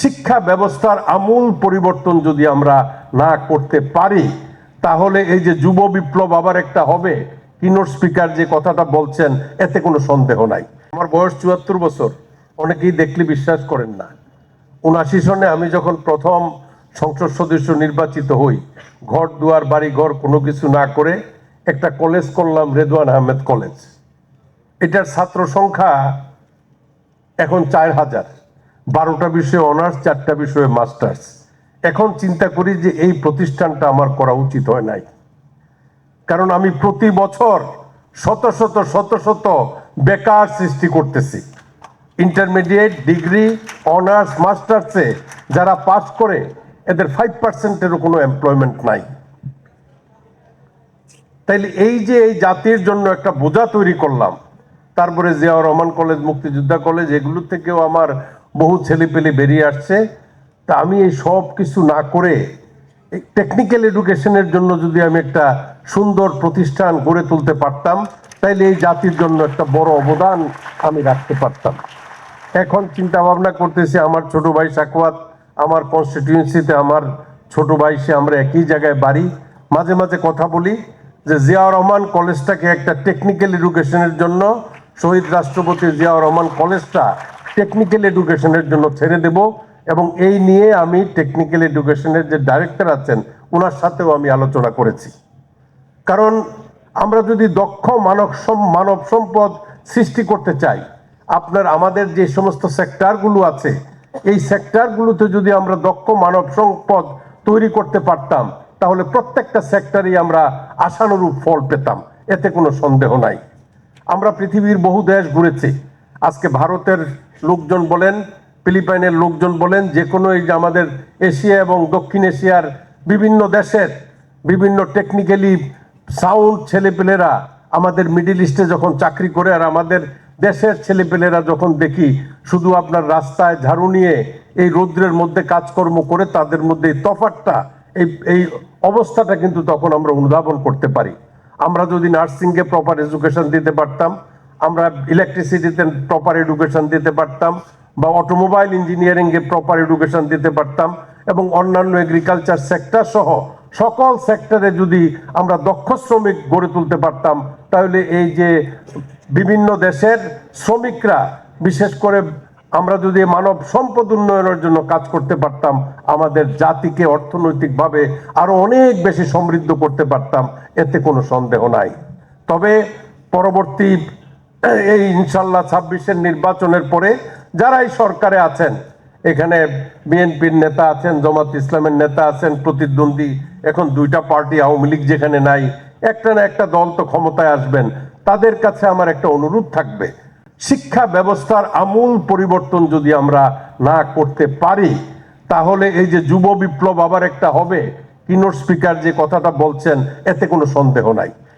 শিক্ষা ব্যবস্থার আমূল পরিবর্তন যদি আমরা না করতে পারি, তাহলে এই যে যুব বিপ্লব আবার একটা হবে। কিনোর স্পিকার যে কথাটা বলছেন, এতে কোনো সন্দেহ নাই। আমার বয়স চুয়াত্তর বছর, অনেকেই দেখলে বিশ্বাস করেন না। উনাশি সনে আমি যখন প্রথম সংসদ সদস্য নির্বাচিত হই, ঘর দুয়ার, বাড়ি ঘর কোনো কিছু না করে একটা কলেজ করলাম, রেদওয়ান আহমেদ কলেজ। এটার ছাত্র সংখ্যা এখন চার হাজার। বারোটা বিষয়ে অনার্স, চারটা বিষয়ে মাস্টার্স। এখন চিন্তা করি যে এই প্রতিষ্ঠানটা আমার করা উচিত হয় নাই। কারণ আমি প্রতি বছর শত শত শত শত বেকার সৃষ্টি করতেছি। ইন্টারমিডিয়েট ডিগ্রি অনার্স মাস্টার্সে যারা পাস করে, এদের ফাইভ পার্সেন্টেরও কোনো এমপ্লয়মেন্ট নাই। তাইলে এই যে এই জাতির জন্য একটা বোঝা তৈরি করলাম, তারপরে জিয়াউর রহমান কলেজ, মুক্তিযোদ্ধা কলেজ, এগুলো থেকেও আমার বহু ছেলেপেলে বেরিয়ে আসছে। তা আমি এই সব কিছু না করে টেকনিক্যাল এডুকেশনের জন্য যদি আমি একটা সুন্দর প্রতিষ্ঠান গড়ে তুলতে পারতাম, তাইলে এই জাতির জন্য একটা বড় অবদান আমি রাখতে পারতাম। এখন চিন্তা ভাবনা করতেছি, আমার ছোট ভাই সাকুয়াত আমার কনস্টিটিউয়েন্সিতে আমার ছোট ভাই, সে আমরা একই জায়গায় বাড়ি। মাঝে মাঝে কথা বলি যে জিয়াউর রহমান কলেজটাকে একটা টেকনিক্যাল এডুকেশনের জন্য, শহীদ রাষ্ট্রপতি জিয়াউর রহমান কলেজটা টেকনিক্যাল এডুকেশনের জন্য ছেড়ে দেব এবং এই নিয়ে আমি টেকনিক্যাল এডুকেশনের যে ডাইরেক্টর আছেন ওনার সাথেও আমি আলোচনা করেছি। কারণ আমরা যদি দক্ষ মানব মানব সম্পদ সৃষ্টি করতে চাই, আপনার, আমাদের যে সমস্ত সেক্টরগুলো আছে, এই সেক্টরগুলোতে যদি আমরা দক্ষ মানব সম্পদ তৈরি করতে পারতাম, তাহলে প্রত্যেকটা সেক্টরেই আমরা আশানুরূপ ফল পেতাম। এতে কোনো সন্দেহ নাই। আমরা পৃথিবীর বহু দেশ ঘুরেছি। আজকে ভারতের লোকজন বলেন, ফিলিপাইনের লোকজন বলেন, যে কোনো এই যে আমাদের এশিয়া এবং দক্ষিণ এশিয়ার বিভিন্ন দেশের বিভিন্ন টেকনিক্যালি সাউন্ড ছেলেপেলেরা আমাদের মিডিল ইস্টে যখন চাকরি করে আর আমাদের দেশের ছেলেপেলেরা যখন দেখি শুধু আপনার রাস্তায় ঝাড়ু নিয়ে এই রৌদ্রের মধ্যে কাজকর্ম করে তাদের মধ্যে এই তফাতটা এই এই অবস্থাটা কিন্তু তখন আমরা অনুধাবন করতে পারি। আমরা যদি নার্সিংকে প্রপার এডুকেশন দিতে পারতাম আমরা ইলেকট্রিসিটিতে প্রপার এডুকেশন দিতে পারতাম বা অটোমোবাইল ইঞ্জিনিয়ারিংয়ে প্রপার এডুকেশন দিতে পারতাম এবং অন্যান্য এগ্রিকালচার সেক্টর সহ সকল সেক্টরে যদি আমরা দক্ষ শ্রমিক গড়ে তুলতে পারতাম, তাহলে এই যে বিভিন্ন দেশের শ্রমিকরা, বিশেষ করে আমরা যদি মানব সম্পদ উন্নয়নের জন্য কাজ করতে পারতাম, আমাদের জাতিকে অর্থনৈতিকভাবে আরও অনেক বেশি সমৃদ্ধ করতে পারতাম, এতে কোনো সন্দেহ নাই। তবে পরবর্তী এই ইনশাল্লাহ ছাব্বিশের নির্বাচনের পরে যারাই সরকারে আছেন, এখানে বিএনপির নেতা আছেন, জামাত ইসলামের নেতা আছেন, প্রতিদ্বন্দ্বী, এখন দুইটা পার্টি আওয়ামী লীগ যেখানে নাই, একটা না একটা দল তো ক্ষমতায় আসবেন, তাদের কাছে আমার একটা অনুরোধ থাকবে। শিক্ষা ব্যবস্থার আমূল পরিবর্তন যদি আমরা না করতে পারি, তাহলে এই যে যুব বিপ্লব আবার একটা হবে। কিনোর স্পিকার যে কথাটা বলছেন, এতে কোনো সন্দেহ নাই।